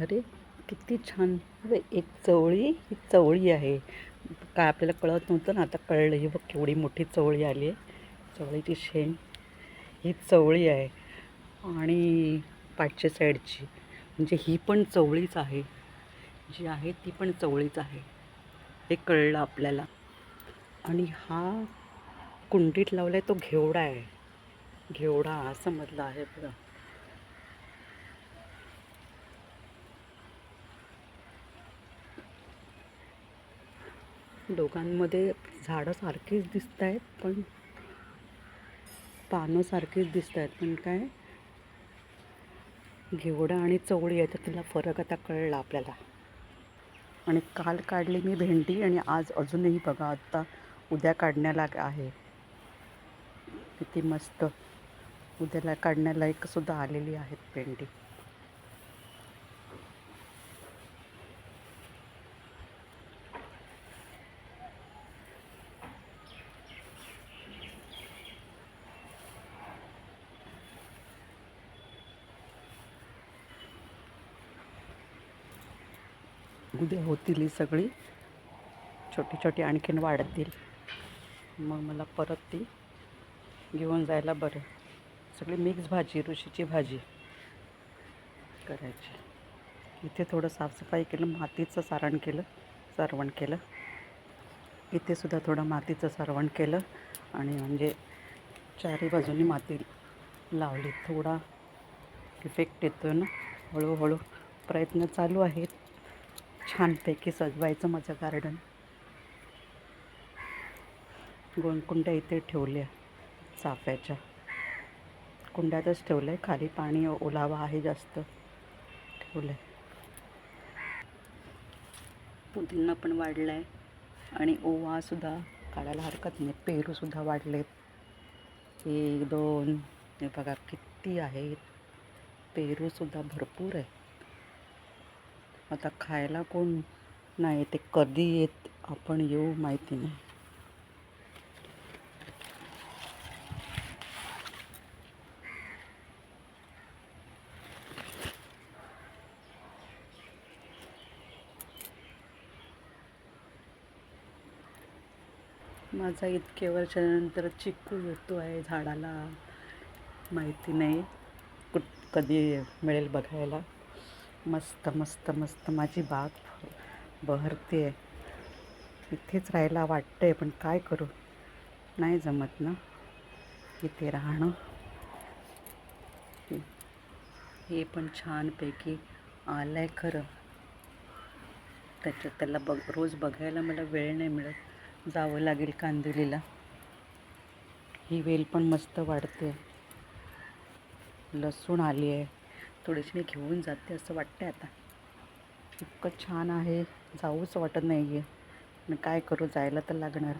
अरे किती छान. अरे एक चवळी ही चवळी आहे. काय आपल्याला कळत नव्हतं ना आता कळलं. ही बघ केवढी मोठी चवळी आली आहे. चवळीची शेंग ही चवळी आहे. आणि पाठच्या साईडची. म्हणजे ही पण चवळीच आहे. जी आहे ती पण चवळीच आहे. हे कळलं आपल्याला. आणि हा कुंडीत लावला आहे तो घेवडा आहे. घेवडा असं मधला आहे बघा. दोघांमध्ये झाडं सारखीच दिसत आहेत पण पानं सारखीच दिसत आहेत. पण काय? घेवडा आणि चवळी आहे तर तिला फरक आता कळला आपल्याला. आणि काल काढली मी भेंडी आणि आज अजूनही बघा आत्ता उद्या काढण्याला आहे. किती मस्त. उद्याला काढण्यालायकसुद्धा आलेली आहेत भेंडी. उद्या होतील ही सगळी. छोटी छोटी आणखीन वाढतील. मग मला परत ती घेऊन जायला बरं. सगळी मिक्स भाजी ऋषीची भाजी करायची. इथे थोडं साफसफाई केलं मातीचं सारण केलं सारवण केलं. इथे सुद्धा थोडं मातीचं सारवण केलं आणि म्हणजे चारही बाजूनी माती लावली. थोडा इफेक्ट येतो ना. हळूहळू प्रयत्न चालू आहेत. छानपैकी सजवायचं माझं गार्डन गोणकुंड्या इथे ठेवल्या चाफ्याच्या. कुंड्यातच ठेवलं आहे खाली पाणी ओलावा आहे जास्त. ठेवलं आहे पुदिना पण वाढला आहे आणि ओवासुद्धा काढायला हरकत नाही. पेरूसुद्धा वाढलेत. एक दोन. हे बघा किती आहेत. पेरूसुद्धा भरपूर आहे. आता खायला कोण नाही ते कधी येत आपण येऊ माहिती नाही. माझा इतके वर्षानंतर चिकू येतो आहे झाडाला माहिती नाही कुठ कधी मिळेल बघायला. मस्त मस्त मस्त माझी बाग बहरते आहे इथेच राहायला वाटतं आहे पण काय करू? नाही जमत ना. इथे राहणं. हे पण छानपैकी आलं आहे खरं. त्याच्यात त्याला बघ रोज बघायला मला वेळ नाही मिळत. जावं लागेल कांदिवलीला. ही वेल पण मस्त वाढते लसूण आली आहे थोडीशी मी घेऊन जाते असं वाटतं आता. इतकं छान आहे. जाऊच वाटत नाही आहे काय करू जायला तर लागणार.